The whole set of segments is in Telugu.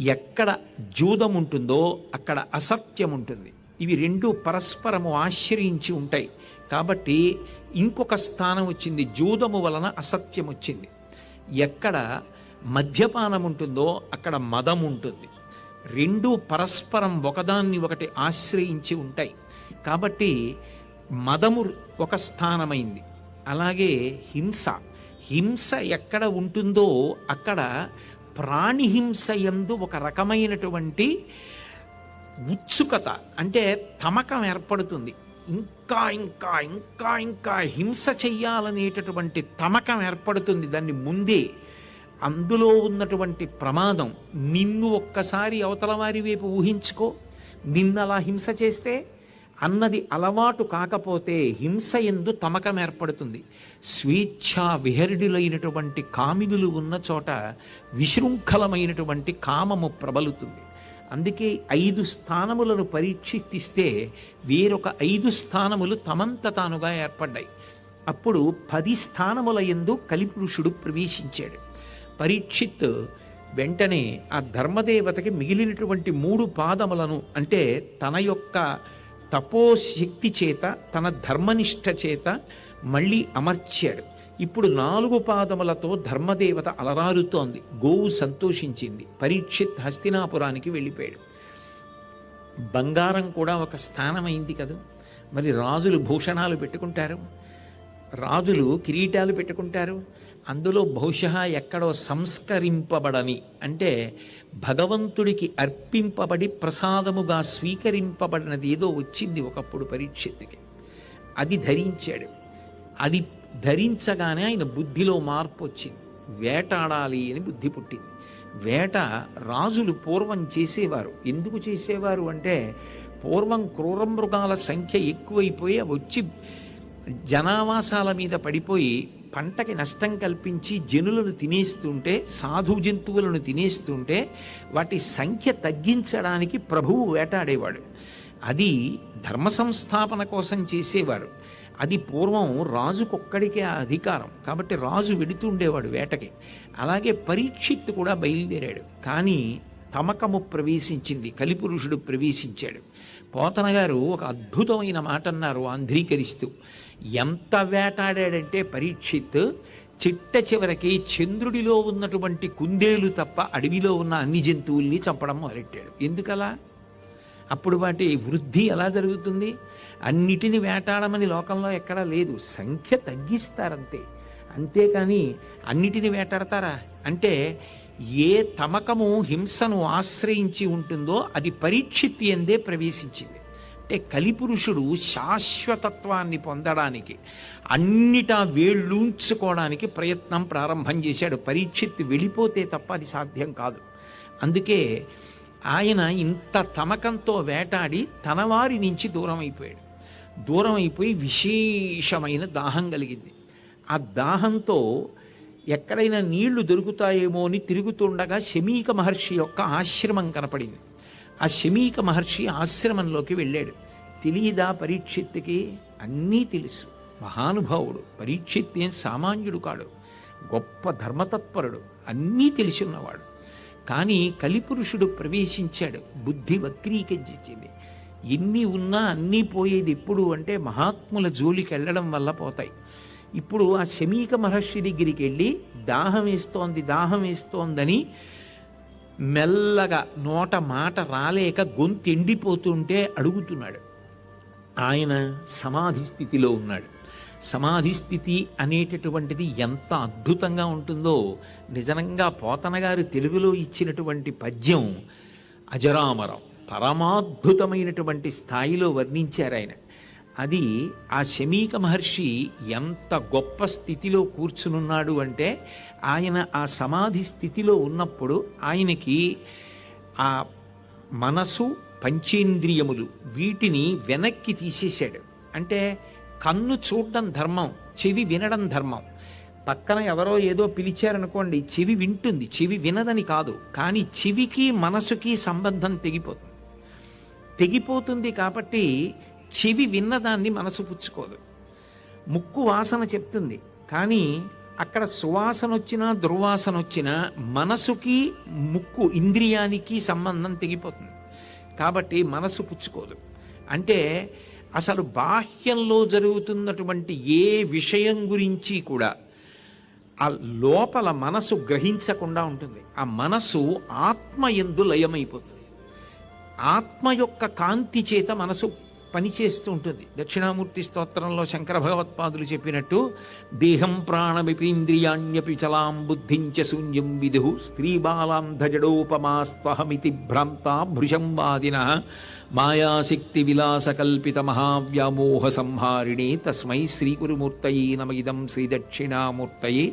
ఎక్కడ జూదం ఉంటుందో అక్కడ అసత్యం ఉంటుంది ఇవి రెండు పరస్పరము ఆశ్రయించి ఉంటాయి. కాబట్టి ఇంకొక స్థానం వచ్చింది జూదము వలన అసత్యం వచ్చింది ఎక్కడ మద్యపానం ఉంటుందో అక్కడ మదం ఉంటుంది రెండు పరస్పరం ఒకదాన్ని ఒకటి ఆశ్రయించి ఉంటాయి. కాబట్టి మదము ఒక స్థానమైంది. అలాగే హింస. హింస ఎక్కడ ఉంటుందో అక్కడ ప్రాణిహింస యందు ఒక రకమైనటువంటి ఉత్సుకత అంటే తమకం ఏర్పడుతుంది. ఇంకా ఇంకా ఇంకా ఇంకా హింస చెయ్యాలనేటటువంటి తమకం ఏర్పడుతుంది దాన్ని ముందే. అందులో ఉన్నటువంటి ప్రమాదం నిన్ను ఒక్కసారి అవతల వారి వైపు ఊహించుకో. నిన్ను అలా హింస చేస్తే అన్నది అలవాటు కాకపోతే హింస ఎందు తమకం ఏర్పడుతుంది. స్వేచ్ఛా విహరుడులైనటువంటి కామినులు ఉన్న చోట విశృంఖలమైనటువంటి కామము ప్రబలుతుంది. అందుకే ఐదు స్థానములను పరీక్షిస్తే వేరొక ఐదు స్థానములు తమంత తానుగా ఏర్పడ్డాయి. అప్పుడు పది స్థానముల ఎందు కలిపురుషుడు ప్రవేశించాడు. పరీక్షిత్ వెంటనే ఆ ధర్మదేవతకి మిగిలినటువంటి మూడు పాదములను అంటే తన యొక్క తపోశక్తి చేత తన ధర్మనిష్ట చేత మళ్ళీ అమర్చాడు. ఇప్పుడు నాలుగు పాదములతో ధర్మదేవత అలరారుతోంది. గోవు సంతోషించింది. పరీక్షిత్ హస్తినాపురానికి వెళ్ళిపోయాడు. బంగారం కూడా ఒక స్థానమైంది కదా. మరి రాజులు భూషణాలు పెట్టుకుంటారు. రాజులు కిరీటాలు పెట్టుకుంటారు. అందులో బహుశ ఎక్కడో సంస్కరింపబడని అంటే భగవంతుడికి అర్పింపబడి ప్రసాదముగా స్వీకరింపబడినది ఏదో వచ్చింది ఒకప్పుడు పరీక్షత్తుకి అది ధరించాడు. అది ధరించగానే ఆయన బుద్ధిలో మార్పు వచ్చింది. వేటాడాలి అని బుద్ధి పుట్టింది. వేట రాజులు పూర్వం చేసేవారు. ఎందుకు చేసేవారు అంటే పూర్వం క్రూర మృగాల సంఖ్య ఎక్కువైపోయి అవి వచ్చి జనావాసాల మీద పడిపోయి పంటకి నష్టం కల్పించి జనులను తినేస్తుంటే సాధు జంతువులను తినేస్తుంటే వాటి సంఖ్య తగ్గించడానికి ప్రభువు వేటాడేవాడు. అది ధర్మ సంస్థాపన కోసం చేసేవారు. అది పూర్వం రాజుకొక్కడికే ఆ అధికారం. కాబట్టి రాజు వెడుతుండేవాడు వేటకి. అలాగే పరీక్షిత్తు కూడా బయలుదేరాడు. కానీ తమకము ప్రవేశించింది కలిపురుషుడు ప్రవేశించాడు. పోతన గారు ఒక అద్భుతమైన మాట అన్నారు ఆంధ్రీకరిస్తూ. ఎంత వేటాడాడంటే పరీక్షిత్ చిట్ట చివరికి చంద్రుడిలో ఉన్నటువంటి కుందేలు తప్ప అడవిలో ఉన్న అన్ని జంతువుల్ని చంపడం మొదలెట్టాడు. ఎందుకలా? అప్పుడు వాటి వృద్ధి ఎలా జరుగుతుంది? అన్నిటిని వేటాడమని లోకంలో ఎక్కడా లేదు. సంఖ్య తగ్గిస్తారంతే. అంతేకాని అన్నిటిని వేటాడతారా? అంటే ఏ తమకము హింసను ఆశ్రయించి ఉంటుందో అది పరీక్షిత్ ఎందే ప్రవేశించింది. అంటే కలిపురుషుడు శాశ్వతత్వాన్ని పొందడానికి అన్నిటా వేళ్ళూంచుకోవడానికి ప్రయత్నం ప్రారంభం చేశాడు. పరీక్షిత్ వెళ్ళిపోతే తప్ప అది సాధ్యం కాదు. అందుకే ఆయన ఇంత తమకంతో వేటాడి తన వారి నుంచి దూరం అయిపోయాడు దూరం అయిపోయి విశేషమైన దాహం కలిగింది. ఆ దాహంతో ఎక్కడైనా నీళ్ళు దొరుకుతాయేమో అని తిరుగుతుండగా శమీక మహర్షి యొక్క ఆశ్రమం కనపడింది. ఆ శమీక మహర్షి ఆశ్రమంలోకి వెళ్ళాడు. తెలియదా పరీక్షిత్తుకి అన్నీ తెలుసు. మహానుభావుడు పరీక్షిత్ ఏం సామాన్యుడు కాడు. గొప్ప ధర్మతత్పరుడు అన్నీ తెలిసి ఉన్నవాడు. కానీ కలిపురుషుడు ప్రవేశించాడు బుద్ధి వక్రీకరించింది ఎన్ని ఉన్నా అన్నీ పోయేది ఎప్పుడు అంటే మహాత్ముల జోలికి వెళ్ళడం వల్ల పోతాయి. ఇప్పుడు ఆ శమీక మహర్షి దగ్గరికి వెళ్ళి దాహం వేస్తోంది దాహం వేస్తోందని మెల్లగా నోట మాట రాలేక గొంతు ఎండిపోతుంటే అడుగుతున్నాడు. ఆయన సమాధి స్థితిలో ఉన్నాడు. సమాధి స్థితి అనేటటువంటిది ఎంత అద్భుతంగా ఉంటుందో నిజంగా పోతనగారు తెలుగులో ఇచ్చినటువంటి పద్యం అజరామరం పరమాద్భుతమైనటువంటి స్థాయిలో వర్ణించారు ఆయన. అది ఆ శమీక మహర్షి ఎంత గొప్ప స్థితిలో కూర్చునున్నాడు అంటే ఆయన ఆ సమాధి స్థితిలో ఉన్నప్పుడు ఆయనకి ఆ మనసు పంచేంద్రియములు వీటిని వెనక్కి తీసేశాడు. అంటే కన్ను చూడడం ధర్మం చెవి వినడం ధర్మం. పక్కన ఎవరో ఏదో పిలిచారనుకోండి చెవి వింటుంది చెవి వినదని కాదు కానీ చెవికి మనసుకి సంబంధం తెగిపోతుంది. తెగిపోతుంది కాబట్టి చెవి విన్నదాన్ని మనసు పుచ్చుకోదు. ముక్కు వాసన చెప్తుంది కానీ అక్కడ సువాసన వచ్చినా దుర్వాసన వచ్చినా మనసుకి ముక్కు ఇంద్రియానికి సంబంధం తెగిపోతుంది. కాబట్టి మనసు పుచ్చుకోదు. అంటే అసలు బాహ్యంలో జరుగుతున్నటువంటి ఏ విషయం గురించి కూడా ఆ లోపల మనసు గ్రహించకుండా ఉంటుంది. ఆ మనసు ఆత్మ ఎందు లయమైపోతుంది. ఆత్మ యొక్క కాంతి చేత మనసు పనిచేస్తూ ఉంటుంది. దక్షిణామూర్తి స్తోత్రంలో శంకర భగవత్పాదులు చెప్పినట్టు దేహం ప్రాణమిపీంద్రియాణ్యపి చలాం బుద్ధించ శూన్యం విధు స్త్రీ బాలాంధజడోపమాస్వహమితి భ్రాంత భృశం వాదిన మాయాశక్తి విలాసకల్పిత మహావ్యామోహ సంహారిణి తస్మై శ్రీకురుమూర్తయే నమ. ఇదం శ్రీదక్షిణామూర్తయే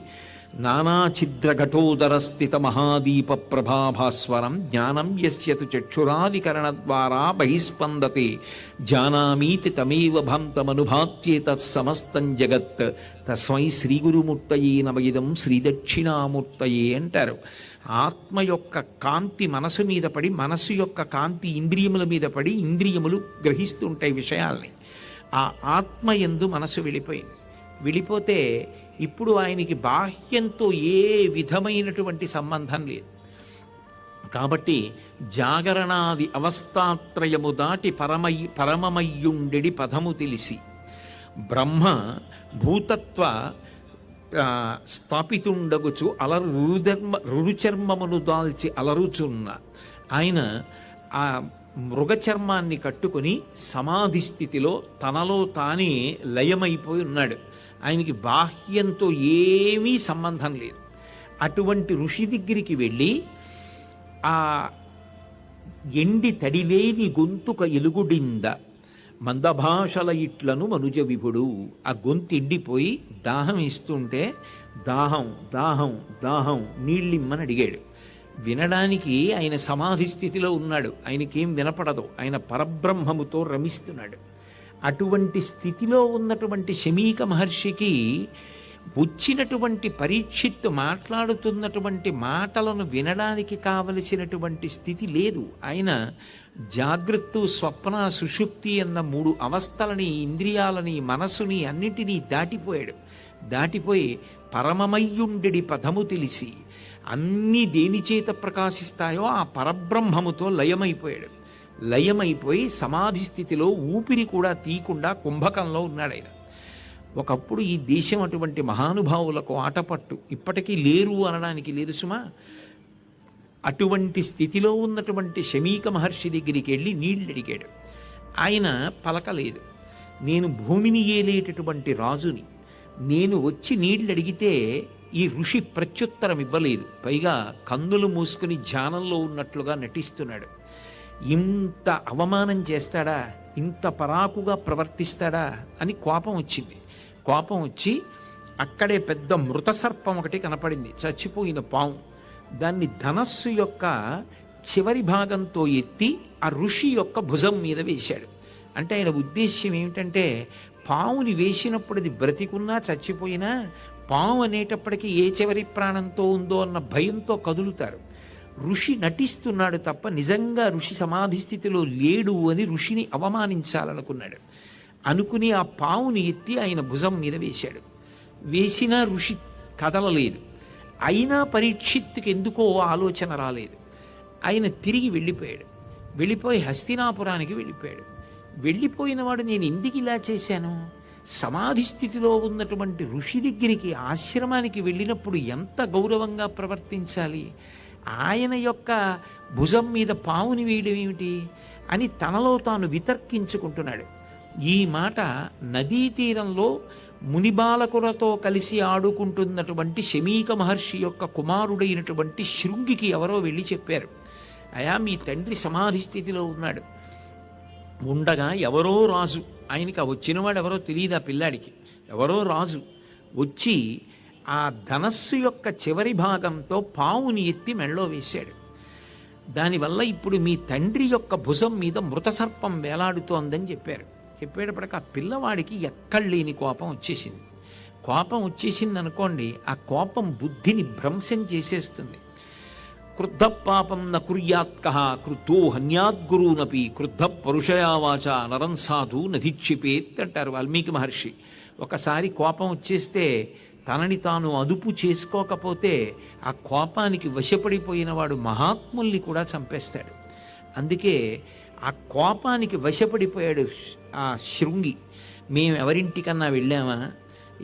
నానాఛిద్రఘటోదరస్థిత మహాదీప ప్రభాభాస్వరం జ్ఞానం యస్యతు చక్షురాదికరణద్వారా బహిస్పందతే జానామీతి తమేవ భాంతమనుభాత్యేతత్ సమస్తం జగత్ తస్మై శ్రీగురుమూర్తయే నమయిదం శ్రీదక్షిణామూర్తయే అంటారు ఆత్మ యొక్క కాంతి మనసు మీద పడి మనసు యొక్క కాంతి ఇంద్రియముల మీద పడి ఇంద్రియములు గ్రహిస్తుంటాయి విషయాల్ని ఆ ఆత్మ ఎందు మనసు వెళ్ళిపోయింది వెళ్ళిపోతే ఇప్పుడు ఆయనకి బాహ్యంతో ఏ విధమైనటువంటి సంబంధం లేదు. కాబట్టి జాగరణాది అవస్థాత్రయము దాటి పరమై పరమమయ్యుండెడి పదము తెలిసి బ్రహ్మ భూతత్వ స్థాపితుండగుచు అలరు రుధర్మ రురుచర్మమును దాల్చి అలరుచున్న ఆయన ఆ మృగచర్మాన్ని కట్టుకొని సమాధి స్థితిలో తనలో తానే లయమైపోయి ఉన్నాడు. ఆయనకి బాహ్యంతో ఏమీ సంబంధం లేదు. అటువంటి ఋషి దగ్గరికి వెళ్ళి ఆ ఎండి తడిలేని గొంతుక ఎలుగుడింద మందభాషల ఇట్లను మనుజ విభుడు. ఆ గొంతు ఎండిపోయి దాహం ఇస్తుంటే దాహం దాహం దాహం నీళ్ళిమ్మని అడిగాడు. వినడానికి ఆయన సమాధి స్థితిలో ఉన్నాడు. ఆయనకేం వినపడదు. ఆయన పరబ్రహ్మముతో రమిస్తున్నాడు. అటువంటి స్థితిలో ఉన్నటువంటి శమీక మహర్షికి వచ్చినటువంటి పరీక్షిత్తు మాట్లాడుతున్నటువంటి మాటలను వినడానికి కావలసినటువంటి స్థితి లేదు. ఆయన జాగ్రత్త స్వప్న సుషుప్తి అన్న మూడు అవస్థలని ఇంద్రియాలని మనసుని అన్నిటినీ దాటిపోయాడు. దాటిపోయి పరమమయ్యుండెడి పదము తెలిసి అన్నీ దేనిచేత ప్రకాశిస్తాయో ఆ పరబ్రహ్మముతో లయమైపోయాడు. లయమైపోయి సమాధి స్థితిలో ఊపిరి కూడా తీయకుండా కుంభకంలో ఉన్నాడు ఆయన. ఒకప్పుడు ఈ దేశం అటువంటి మహానుభావులకు ఆటపట్టు. ఇప్పటికీ లేరు అనడానికి లేదు సుమా. అటువంటి స్థితిలో ఉన్నటువంటి శమీక మహర్షి దగ్గరికి వెళ్ళి నీళ్ళు అడిగాడు. ఆయన పలకలేదు. నేను భూమిని ఏలేటటువంటి రాజుని. నేను వచ్చి నీళ్ళు అడిగితే ఈ ఋషి ప్రత్యుత్తరం ఇవ్వలేదు. పైగా కందులు మూసుకుని ధ్యానంలో ఉన్నట్లుగా నటిస్తున్నాడు. ఇంత అవమానం చేస్తాడా? ఇంత పరాకుగా ప్రవర్తిస్తాడా? అని కోపం వచ్చింది. కోపం వచ్చి అక్కడే పెద్ద మృత సర్పం ఒకటి కనపడింది. చచ్చిపోయిన పాము. దాన్ని ధనస్సు యొక్క చివరి భాగంతో ఎత్తి ఆ ఋషి యొక్క భుజం మీద వేశాడు. అంటే ఆయన ఉద్దేశ్యం ఏమిటంటే పావుని వేసినప్పుడు అది బ్రతికున్నా చచ్చిపోయినా పాము అనేటప్పటికీ ఏ చివరి ప్రాణంతో ఉందో అన్న భయంతో కదులుతారు. ఋషి నటిస్తున్నాడు తప్ప నిజంగా ఋషి సమాధి స్థితిలో లేడు అని ఋషిని అవమానించాలనుకున్నాడు. అనుకుని ఆ పావుని ఎత్తి ఆయన భుజం మీద వేశాడు. వేసినా ఋషి కదలలేదు. అయినా పరీక్షిత్తుకి ఎందుకో ఆలోచన రాలేదు. ఆయన తిరిగి వెళ్ళిపోయాడు. వెళ్ళిపోయి హస్తినాపురానికి వెళ్ళిపోయాడు. వెళ్ళిపోయిన వాడు నేను ఎందుకు ఇలా చేశాను? సమాధి స్థితిలో ఉన్నటువంటి ఋషి దగ్గరికి ఆశ్రమానికి వెళ్ళినప్పుడు ఎంత గౌరవంగా ప్రవర్తించాలి? ఆయన యొక్క భుజం మీద పావుని వేయడం ఏమిటి అని తనలో తాను వితర్కించుకుంటున్నాడు. ఈ మాట నదీ తీరంలో మునిబాలకులతో కలిసి ఆడుకుంటున్నటువంటి శమీక మహర్షి యొక్క కుమారుడైనటువంటి శృంగికి ఎవరో వెళ్ళి చెప్పారు. అయా మీ తండ్రి సమాధి స్థితిలో ఉన్నాడు. ఉండగా ఎవరో రాజు ఆయనకి ఆ వచ్చినవాడు ఎవరో తెలియదు ఆ పిల్లాడికి. ఎవరో రాజు వచ్చి ఆ ధనస్సు యొక్క చివరి భాగంతో పావుని ఎత్తి మెళ్ళో వేశాడు. దానివల్ల ఇప్పుడు మీ తండ్రి యొక్క భుజం మీద మృతసర్పం వేలాడుతోందని చెప్పారు. చెప్పేటప్పటికి ఆ పిల్లవాడికి ఎక్కడలేని కోపం వచ్చేసింది. కోపం వచ్చేసింది అనుకోండి ఆ కోపం బుద్ధిని భ్రంశం చేసేస్తుంది. క్రుద్ధ పాపం న కుర్యాత్క కృతో హన్యాద్గురూనపి క్రుద్ధ పరుషయావాచ నరం సాధు నధిక్షిపేత్ అంటారు వాల్మీకి మహర్షి. ఒకసారి కోపం వచ్చేస్తే తనని తాను అదుపు చేసుకోకపోతే ఆ కోపానికి వశపడిపోయిన వాడు మహాత్ముల్ని కూడా చంపేస్తాడు. అందుకే ఆ కోపానికి వశపడిపోయాడు ఆ శృంగి. మేము ఎవరింటికన్నా వెళ్ళామా?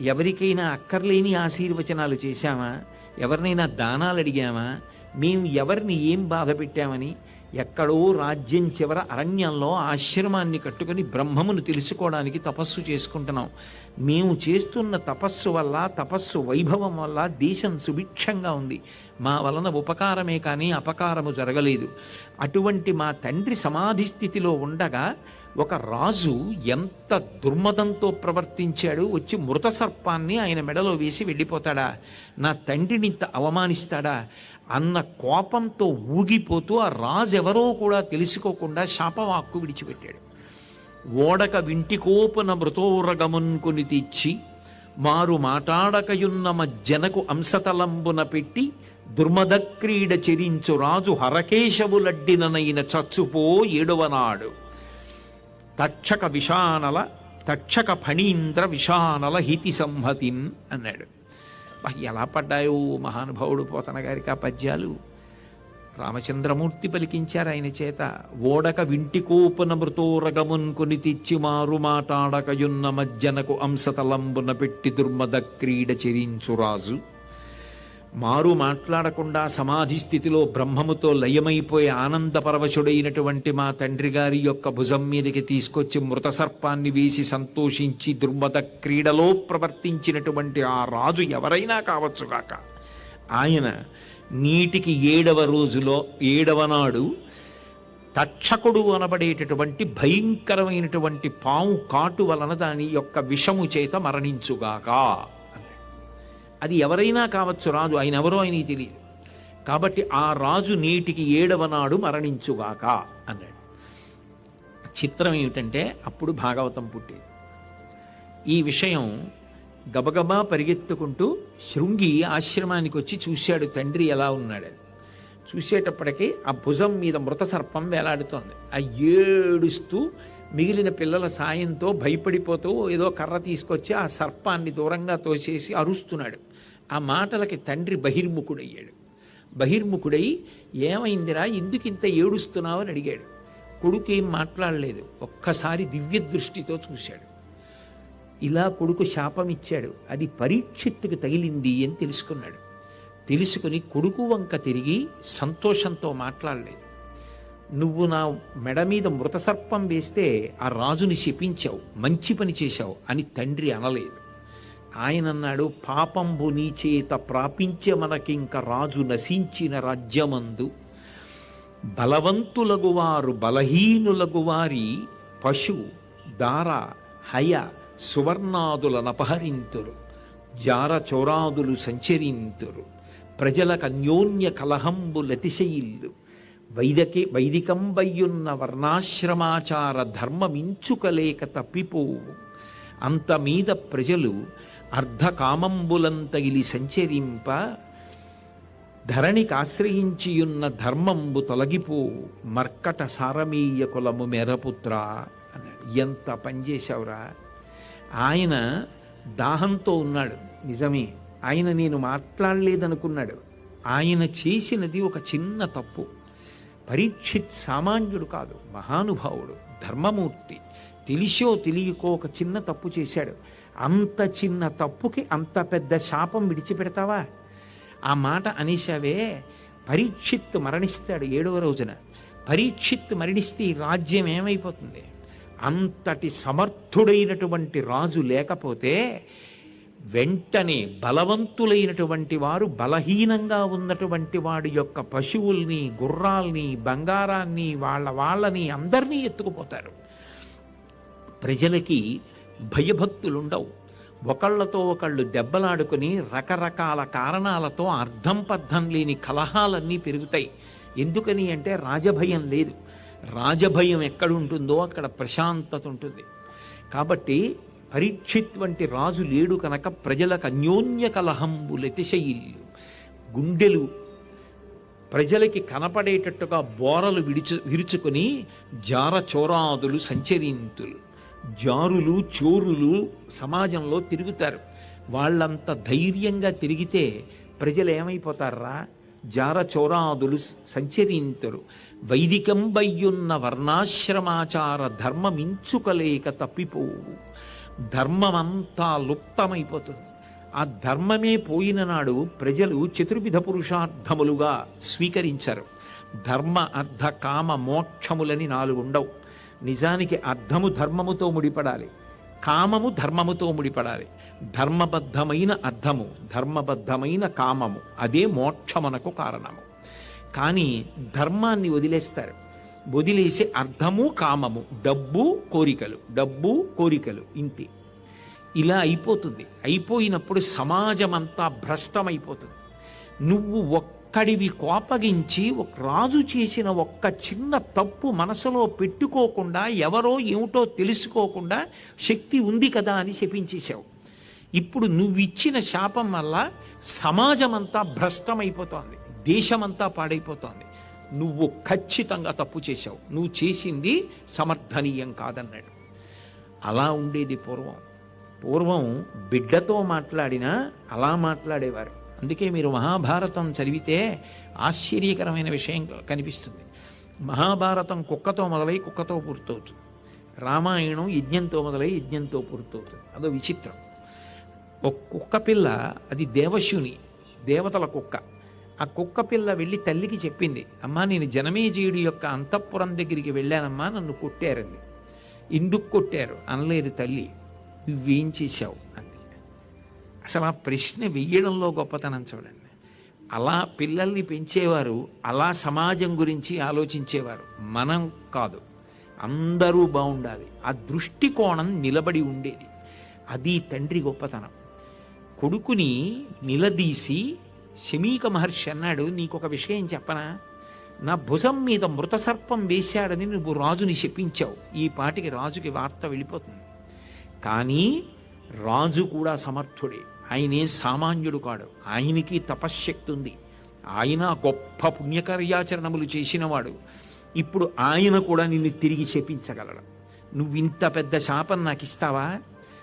ఎవరికైనా అక్కర్లేని ఆశీర్వచనాలు చేశామా? ఎవరినైనా దానాలు అడిగామా? మేము ఎవరిని ఏం బాధ పెట్టామని? ఎక్కడో రాజ్యం చివర అరణ్యంలో ఆశ్రమాన్ని కట్టుకొని బ్రహ్మమును తెలుసుకోవడానికి తపస్సు చేసుకుంటున్నాం. మేము చేస్తున్న తపస్సు వల్ల తపస్సు వైభవం వల్ల దేశం సుభిక్షంగా ఉంది. మా వలన ఉపకారమే కానీ అపకారము జరగలేదు. అటువంటి మా తండ్రి సమాధి స్థితిలో ఉండగా ఒక రాజు ఎంత దుర్మదంతో ప్రవర్తించాడు. వచ్చి మృత సర్పాన్ని ఆయన మెడలో వేసి వెళ్ళిపోతాడా. నా తండ్రిని ఇంత అవమానిస్తాడా? అన్న కోపంతో ఊగిపోతూ ఆ రాజు ఎవరో కూడా తెలుసుకోకుండా శాపవాక్కు విడిచిపెట్టాడు. ఓడక వింటికోపన మృతోరగమున్కుని తెచ్చి మారు మాటాడకయున్న మజ్జనకు అంశతలంబున పెట్టి దుర్మద క్రీడ చెరించు రాజు హరకేశవులడ్డిననైన చచ్చుపో ఏడవనాడు. తక్షక విషానల తక్షక ఫణీంద్ర విషానల హితి సంహతిన్ అన్నాడు. ఎలా పడ్డాయో మహానుభావుడు పోతన గారికి ఆ పద్యాలు రామచంద్రమూర్తి పలికించారు ఆయన చేత ఓడక వింటికోపన మృతోరగమున్ కొని తెచ్చి మారు మాటాడకయున్న మజ్జనకు అంశతలంబున పెట్టి దుర్మద క్రీడ చెరించు రాజు. మారు మాట్లాడకుండా సమాధి స్థితిలో బ్రహ్మముతో లయమైపోయి ఆనందపరవశుడైనటువంటి మా తండ్రి గారి యొక్క భుజం మీదకి తీసుకొచ్చి మృత సర్పాన్ని వేసి సంతోషించి దుర్మద క్రీడలో ప్రవర్తించినటువంటి ఆ రాజు ఎవరైనా కావచ్చుగాక ఆయన నీటికి ఏడవ రోజులో ఏడవ నాడు తక్షకుడు అనబడేటటువంటి భయంకరమైనటువంటి పాము కాటు వలన దాని యొక్క విషము చేత మరణించుగాక. అది ఎవరైనా కావచ్చు రాజు ఆయన ఎవరో ఆయనకి తెలియదు. కాబట్టి ఆ రాజు నేటికి ఏడవ నాడు మరణించుగాక అన్నాడు. చిత్రం ఏమిటంటే అప్పుడు భాగవతం పుట్టేది. ఈ విషయం గబగబా పరిగెత్తుకుంటూ శృంగి ఆశ్రమానికి వచ్చి చూశాడు తండ్రి ఎలా ఉన్నాడని చూసేటప్పటికి ఆ భుజం మీద మృత సర్పం వేలాడుతోంది. ఆ ఏడుస్తూ మిగిలిన పిల్లల సాయంతో భయపడిపోతూ ఏదో కర్ర తీసుకొచ్చి ఆ సర్పాన్ని దూరంగా తోసేసి అరుస్తున్నాడు. ఆ మాటలకి తండ్రి బహిర్ముఖుడయ్యాడు. బహిర్ముఖుడై ఏమైందిరా? ఎందుకు ఇంత ఏడుస్తున్నావు అని అడిగాడు. కొడుకు ఏం మాట్లాడలేదు. ఒక్కసారి దివ్య దృష్టితో చూశాడు. ఇలా కొడుకు శాపం ఇచ్చాడు. అది పరీక్షిత్తుకు తగిలింది అని తెలుసుకున్నాడు. తెలుసుకుని కొడుకు వంక తిరిగి సంతోషంతో మాట్లాడలేదు. నువ్వు నా మెడ మీద మృత సర్పం వేస్తే ఆ రాజుని శపించావు. మంచి పని చేశావు అని తండ్రి అనలేదు. ఆయన అన్నాడు పాపంబు నీచేత ప్రాపించే మనకింక రాజు నశించిన రాజ్యమందు. బలవంతులగు వారు బలహీనులగు వారి పశు దార హయ సువర్ణాదులనపహరింతురు జార చౌరాదులు సంచరింతురు. ప్రజలకు అన్యోన్య కలహంబు లతిశయిల్లు. వైదకే వైదికంబయ్యున్న వర్ణాశ్రమాచార ధర్మమించుకలేక తప్పిపోవు. అంత మీద ప్రజలు అర్ధకామంబులంతగిలి సంచరింప ధరణికి ఆశ్రయించియున్న ధర్మంబు తొలగిపో మర్కట సారమీయ కులము మెరపుత్ర అన్నాడు. ఎంత పనిచేశావురా ఆయన దాహంతో ఉన్నాడు. నిజమే ఆయన నేను మాట్లాడలేదనుకున్నాడు. ఆయన చేసినది ఒక చిన్న తప్పు. పరీక్షిత్ సామాన్యుడు కాదు మహానుభావుడు ధర్మమూర్తి. తెలిసో తెలియకో ఒక చిన్న తప్పు చేశాడు. అంత చిన్న తప్పుకి అంత పెద్ద శాపం విడిచిపెడతావా? ఆ మాట అనేశావే పరీక్షిత్తు మరణిస్తాడు ఏడవ రోజున. పరీక్షిత్తు మరణిస్తే ఈ రాజ్యం ఏమైపోతుంది? అంతటి సమర్థుడైనటువంటి రాజు లేకపోతే వెంటనే బలవంతులైనటువంటి వారు బలహీనంగా ఉన్నటువంటి వాడి యొక్క పశువుల్ని గుర్రాల్ని బంగారాన్ని వాళ్ళ వాళ్ళని అందరినీ ఎత్తుకుపోతారు. ప్రజలకి భయభక్తులుండవు. ఒకళ్ళతో ఒకళ్ళు దెబ్బలాడుకుని రకరకాల కారణాలతో అర్థం పర్థం లేని కలహాలన్నీ పెరుగుతాయి. ఎందుకని అంటే రాజభయం లేదు. రాజభయం ఎక్కడుంటుందో అక్కడ ప్రశాంతత ఉంటుంది. కాబట్టి పరీక్షిత్ వంటి రాజు లేడు కనుక ప్రజలకు అన్యోన్య కలహంబు గుండెలు ప్రజలకి కనపడేటట్టుగా బోరలు విడిచు విరుచుకొని జారచోరాదులు సంచరింతులు. జారులు చోరులు సమాజంలో తిరుగుతారు. వాళ్ళంత ధైర్యంగా తిరిగితే ప్రజలు ఏమైపోతారా? జార చోరాదులు సంచరింతురు. వైదికం బయ్యున్న వర్ణాశ్రమాచార ధర్మమించుకలేక తప్పిపోవు. ధర్మమంతా లుప్తమైపోతుంది. ఆ ధర్మమే పోయిన నాడు ప్రజలు చతుర్విధ పురుషార్థములుగా స్వీకరించరు. ధర్మ అర్థ కామ మోక్షములని నాలుగు ఉండవు నిజానికి అర్థము ధర్మముతో ముడిపడాలి. కామము ధర్మముతో ముడిపడాలి. ధర్మబద్ధమైన అర్థము ధర్మబద్ధమైన కామము అదే మోక్షమునకు కారణము. కానీ ధర్మాన్ని వదిలేస్తారు. వదిలేసి అర్థము కామము డబ్బు కోరికలు డబ్బు కోరికలు ఇంతే. ఇలా అయిపోతుంది. అయిపోయినప్పుడు సమాజం అంతా భ్రష్టమైపోతుంది. నువ్వు అక్కడివి కోపగించి ఒక రాజు చేసిన ఒక్క చిన్న తప్పు మనసులో పెట్టుకోకుండా ఎవరో ఏమిటో తెలుసుకోకుండా శక్తి ఉంది కదా అని శపించేశావు. ఇప్పుడు నువ్విచ్చిన శాపం వల్ల సమాజమంతా భ్రష్టమైపోతోంది దేశమంతా పాడైపోతోంది. నువ్వు ఖచ్చితంగా తప్పు చేశావు. నువ్వు చేసింది సమర్థనీయం కాదన్నాడు. అలా ఉండేది పూర్వం. పూర్వం బిడ్డతో మాట్లాడినా అలా మాట్లాడేవారు. అందుకే మీరు మహాభారతం చదివితే ఆశ్చర్యకరమైన విషయం కనిపిస్తుంది. మహాభారతం కుక్కతో మొదలై కుక్కతో పూర్తవుతుంది. రామాయణం యజ్ఞంతో మొదలై యజ్ఞంతో పూర్తవుతుంది. అదో విచిత్రం. ఒక కుక్క పిల్ల అది దేవశుని దేవతల కుక్క. ఆ కుక్క పిల్ల వెళ్ళి తల్లికి చెప్పింది అమ్మా నేను జనమేజీయుడి యొక్క అంతఃపురం దగ్గరికి వెళ్ళానమ్మా నన్ను కొట్టారండి ఎందుకు కొట్టారు? అనలేదు తల్లి నువ్వేం చేశావు? అని అసలు ఆ ప్రశ్న వెయ్యడంలో గొప్పతనం చూడండి. అలా పిల్లల్ని పెంచేవారు అలా సమాజం గురించి ఆలోచించేవారు మనం కాదు. అందరూ బాగుండాలి. ఆ దృష్టికోణం నిలబడి ఉండేది. అది తండ్రి గొప్పతనం. కొడుకుని నిలదీసి శమీక మహర్షి అన్నాడు నీకొక విషయం చెప్పనా? నా భుజం మీద మృత సర్పం వేశాడని నువ్వు రాజుని శపించావు. ఈ పాటికి రాజుకి వార్త వెళ్ళిపోతుంది. కానీ రాజు కూడా సమర్థుడే. ఆయనే సామాన్యుడు కాడు. ఆయనకి తపశ్శక్తి ఉంది. ఆయన గొప్ప పుణ్యకార్యాచరణములు చేసినవాడు. ఇప్పుడు ఆయన కూడా నిన్ను తిరిగి శపించగలడు నువ్వు ఇంత పెద్ద శాపం నాకు ఇస్తావా?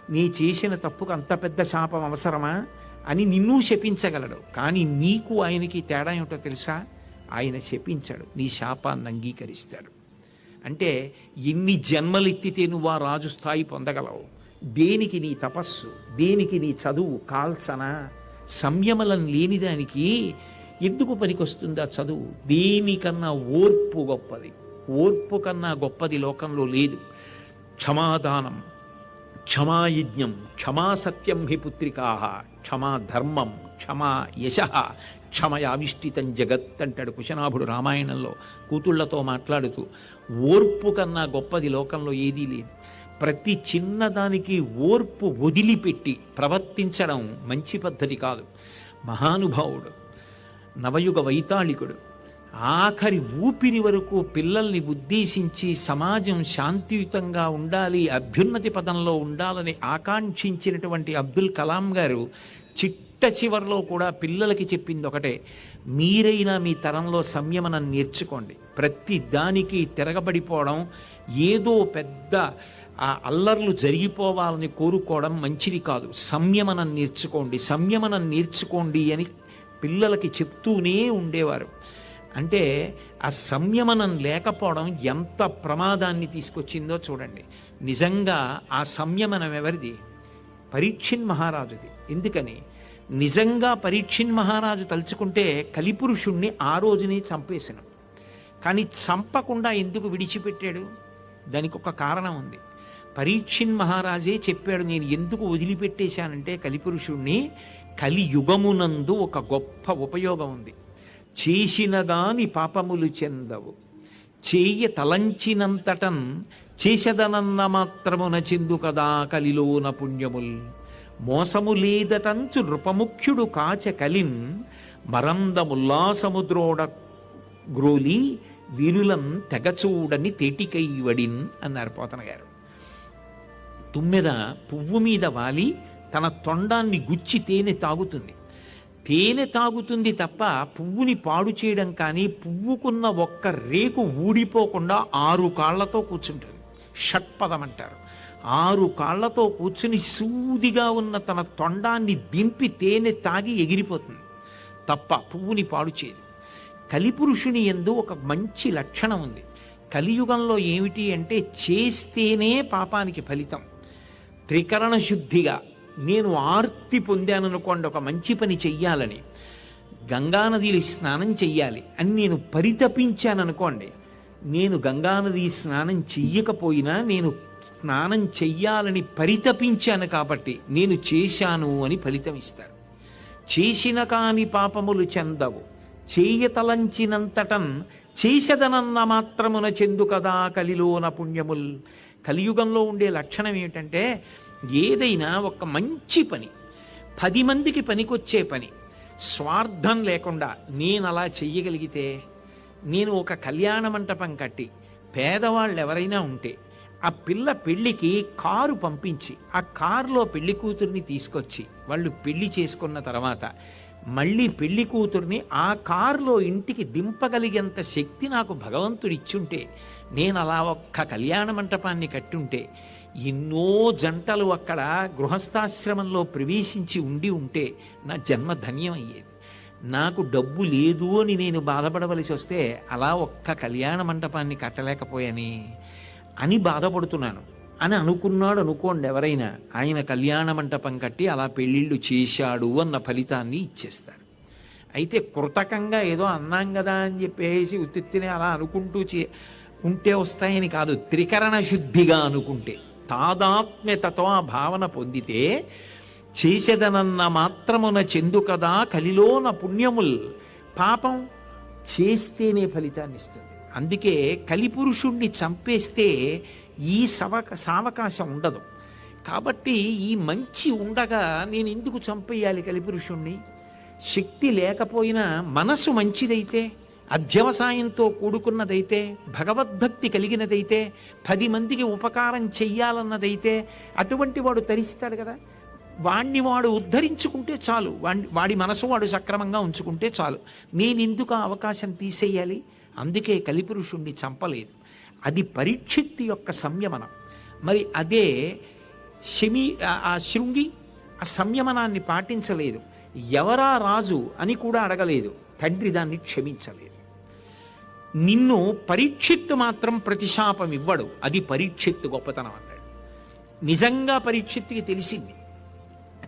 నీ చేసిన తప్పుకు అంత పెద్ద శాపం అవసరమా? అని నిన్ను శపించగలడు. కానీ నీకు ఆయనకి తేడా ఏమిటో తెలుసా? ఆయన శపించాడు. నీ శాపాన్ని అంగీకరిస్తాడు. అంటే ఎన్ని జన్మలెత్తితే నువ్వు ఆ రాజు స్థాయి పొందగలవు? దేనికి నీ తపస్సు దేనికి నీ చదువు కాల్సన సంయమలం లేనిదానికి ఎందుకు పనికొస్తుందా చదువు? దేనికన్నా ఓర్పు గొప్పది. ఓర్పు కన్నా గొప్పది లోకంలో లేదు. క్షమాదానం క్షమాయజ్ఞం క్షమా సత్యం హి పుత్రికా క్షమా ధర్మం క్షమా యశ క్షమయావిష్టితం జగత్ అంటాడు కుశనాభుడు రామాయణంలో కూతుళ్ళతో మాట్లాడుతూ ఓర్పు కన్నా గొప్పది లోకంలో ఏదీ లేదు. ప్రతి చిన్నదానికి ఓర్పు వదిలిపెట్టి ప్రవర్తించడం మంచి పద్ధతి కాదు. మహానుభావుడు నవయుగ వైతాళికుడు ఆఖరి ఊపిరి వరకు పిల్లల్ని ఉద్దేశించి సమాజం శాంతియుతంగా ఉండాలి అభ్యున్నతి పదంలో ఉండాలని ఆకాంక్షించినటువంటి అబ్దుల్ కలాం గారు చిట్ట చివరిలో కూడా పిల్లలకి చెప్పింది ఒకటే మీరైనా మీ తరంలో సంయమనం నేర్చుకోండి. ప్రతి దానికి తిరగబడిపోవడం ఏదో పెద్ద ఆ అల్లర్లు జరిగిపోవాలని కోరుకోవడం మంచిది కాదు. సంయమనం నేర్చుకోండి. సంయమనం నేర్చుకోండి అని పిల్లలకి చెప్తూనే ఉండేవారు. అంటే ఆ సంయమనం లేకపోవడం ఎంత ప్రమాదాన్ని తీసుకొచ్చిందో చూడండి. నిజంగా ఆ సంయమనం ఎవరిది? పరీక్షిన్ మహారాజుది. ఎందుకని? నిజంగా పరీక్షిన్ మహారాజు తలుచుకుంటే కలిపురుషుణ్ణి ఆ రోజునే చంపేసిన. కానీ చంపకుండా ఎందుకు విడిచిపెట్టాడు? దానికి ఒక కారణం ఉంది. పరీక్షిన్ మహారాజే చెప్పాడు నేను ఎందుకు వదిలిపెట్టేశానంటే కలిపురుషుణ్ణి కలియుగమునందు ఒక గొప్ప ఉపయోగం ఉంది. చేసిన దాని పాపములు చెందవు. చేయ తలంచినంతటన్ చేసదనన్న మాత్రమున చెందు కదా కలిలోన పుణ్యముల్. మోసము లేదటంచు నృపముఖ్యుడు కాచ కలిన్ మరందముల్లాసముద్రోడ గ్రోలి వీరులం తెగచూడని తేటికైవడిన్ అన్నారు పోతన గారు తుమ్మెద పువ్వు మీద వాలి తన తొండాన్ని గుచ్చి తేనె తాగుతుంది. తేనె తాగుతుంది తప్ప పువ్వుని పాడు చేయడం కానీ పువ్వుకున్న ఒక్క రేకు ఊడిపోకుండా ఆరు కాళ్ళతో కూర్చుంటుంది. షట్పదం అంటారు. ఆరు కాళ్ళతో కూర్చుని సూదిగా ఉన్న తన తొండాన్ని దింపి తేనె తాగి ఎగిరిపోతుంది. తప్ప పువ్వుని పాడు చేయదు. కలిపురుషుని ఎందు ఒక మంచి లక్షణం ఉంది. కలియుగంలో ఏమిటి అంటే చేస్తేనే పాపానికి ఫలితం. త్రికరణ శుద్ధిగా నేను ఆర్తి పొందాననుకోండి ఒక మంచి పని చెయ్యాలని గంగానదిలో స్నానం చెయ్యాలి అని నేను పరితపించాననుకోండి నేను గంగానది స్నానం చెయ్యకపోయినా నేను స్నానం చెయ్యాలని పరితపించాను కాబట్టి నేను చేశాను అని ఫలితం ఇస్తాడు చేసిన కాని పాపములు చెందవు. చేయతలంచినంతటం చేసదనన్న మాత్రమున చెందు కదా కలిలోన పుణ్యముల్. కలియుగంలో ఉండే లక్షణం ఏమిటంటే ఏదైనా ఒక మంచి పని పది మందికి పనికొచ్చే పని స్వార్థం లేకుండా నేను అలా చెయ్యగలిగితే నేను ఒక కళ్యాణ మంటపం కట్టి పేదవాళ్ళు ఎవరైనా ఉంటే ఆ పిల్ల పెళ్ళికి కారు పంపించి ఆ కారులో పెళ్ళి కూతుర్ని తీసుకొచ్చి వాళ్ళు పెళ్ళి చేసుకున్న తర్వాత మళ్ళీ పెళ్ళి కూతుర్ని ఆ కారులో ఇంటికి దింపగలిగేంత శక్తి నాకు భగవంతుడు ఇచ్చుంటే నేను అలా ఒక్క కళ్యాణ మంటపాన్ని కట్టుంటే ఎన్నో జంటలు అక్కడ గృహస్థాశ్రమంలో ప్రవేశించి ఉండి ఉంటే నా జన్మ ధన్యం అయ్యేది. నాకు డబ్బు లేదు అని నేను బాధపడవలసి వస్తే అలా ఒక్క కళ్యాణ మంటపాన్ని కట్టలేకపోయాని అని బాధపడుతున్నాను. అని అనుకున్నాడు అనుకోండి ఎవరైనా. ఆయన కళ్యాణ మంటపం కట్టి అలా పెళ్ళిళ్ళు చేశాడు అన్న ఫలితాన్ని ఇచ్చేస్తాడు. అయితే కృతకంగా ఏదో అన్నాం కదా అని చెప్పేసి ఉత్తిత్తిని అలా అనుకుంటూ చే ఉంటే వస్తాయని కాదు త్రికరణ శుద్ధిగా అనుకుంటే తాదాత్మ్యతతో ఆ భావన పొందితే చేసేదనన్న మాత్రమున చెందు కదా కలిలోన పుణ్యముల్. పాపం చేస్తేనే ఫలితాన్ని ఇస్తుంది. అందుకే కలిపురుషుణ్ణి చంపేస్తే ఈ సవక సావకాశం ఉండదు. కాబట్టి ఈ మంచి ఉండగా నేను ఎందుకు చంపేయాలి కలిపురుషుణ్ణి శక్తి లేకపోయినా మనసు మంచిదైతే అధ్యవసాయంతో కూడుకున్నదైతే భగవద్భక్తి కలిగినదైతే పది మందికి ఉపకారం చెయ్యాలన్నదైతే అటువంటి వాడు తరిస్తాడు కదా. వాణ్ణి వాడు ఉద్ధరించుకుంటే చాలు. వాడి వాడి మనసు వాడు సక్రమంగా ఉంచుకుంటే చాలు. నేను ఎందుకు ఆ అవకాశం తీసేయాలి? అందుకే కలిపురుషుణ్ణి చంపలేదు. అది పరీక్షిత్తు యొక్క సంయమనం. మరి అదే శమి ఆ- శృంగి ఆ సంయమనాన్ని పాటించలేదు. ఎవరా రాజు అని కూడా అడగలేదు. తండ్రి దాన్ని క్షమించలేదు. నిన్ను పరీక్షిత్తు మాత్రం ప్రతిశాపం ఇవ్వడు. అది పరీక్షిత్తు గొప్పతనం అన్నాడు. నిజంగా పరీక్షిత్తుకి తెలిసింది.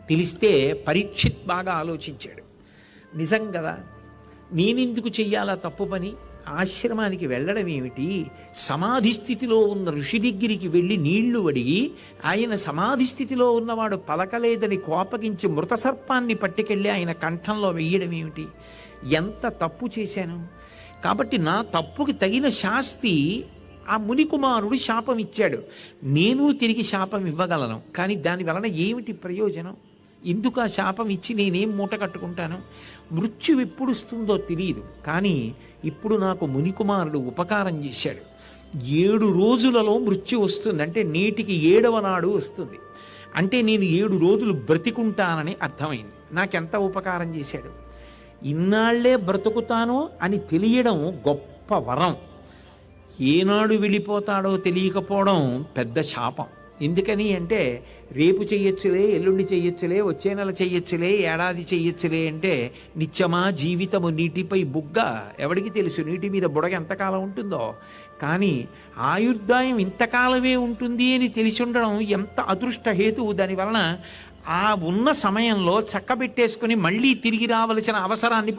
తెలిస్తే పరీక్షిత్ బాగా ఆలోచించాడు. నిజం కదా. నేనెందుకు చెయ్యాలా తప్పు పని? ఆశ్రమానికి వెళ్ళడం ఏమిటి? సమాధి స్థితిలో ఉన్న ఋషి దగ్గరికి వెళ్ళి నీళ్ళు అడిగి ఆయన సమాధి స్థితిలో ఉన్నవాడు పలకలేదని కోపగించి మృత సర్పాన్ని పట్టుకెళ్ళి ఆయన కంఠంలో వెయ్యడం ఏమిటి? ఎంత తప్పు చేశాను? కాబట్టి నా తప్పుకి తగిన శాస్తి ఆ మునికుమారుడు శాపం ఇచ్చాడు. నేను తిరిగి శాపం ఇవ్వగలను. కానీ దాని వలన ఏమిటి ప్రయోజనం? ఎందుకు ఆ శాపం ఇచ్చి నేనేం మూట కట్టుకుంటాను? మృత్యు ఎప్పుడు వస్తుందో తెలియదు. కానీ ఇప్పుడు నాకు మునికుమారుడు ఉపకారం చేశాడు. ఏడు రోజులలో మృత్యు వస్తుంది. అంటే నేటికి ఏడవ నాడు వస్తుంది. అంటే నేను ఏడు రోజులు బ్రతికుంటానని అర్థమైంది. నాకెంత ఉపకారం చేశాడు? ఇన్నాళ్ళే బ్రతుకుతాను అని తెలియడం గొప్ప వరం. ఏనాడు వెళ్ళిపోతాడో తెలియకపోవడం పెద్ద శాపం. ఎందుకని అంటే రేపు చెయ్యొచ్చులే ఎల్లుండి చెయ్యొచ్చులే వచ్చే నెల చెయ్యొచ్చులే ఏడాది చెయ్యొచ్చులే అంటే నిత్యమా జీవితము నీటిపై బుగ్గ. ఎవడికి తెలుసు? నీటి మీద బుడగ ఎంతకాలం ఉంటుందో. కానీ ఆయుర్దాయం ఇంతకాలమే ఉంటుంది అని తెలిసి ఉండడం ఎంత అదృష్ట హేతువు. దానివలన ఆ ఉన్న సమయంలో చక్కబెట్టేసుకుని మళ్ళీ తిరిగి రావలసిన అవసరాన్ని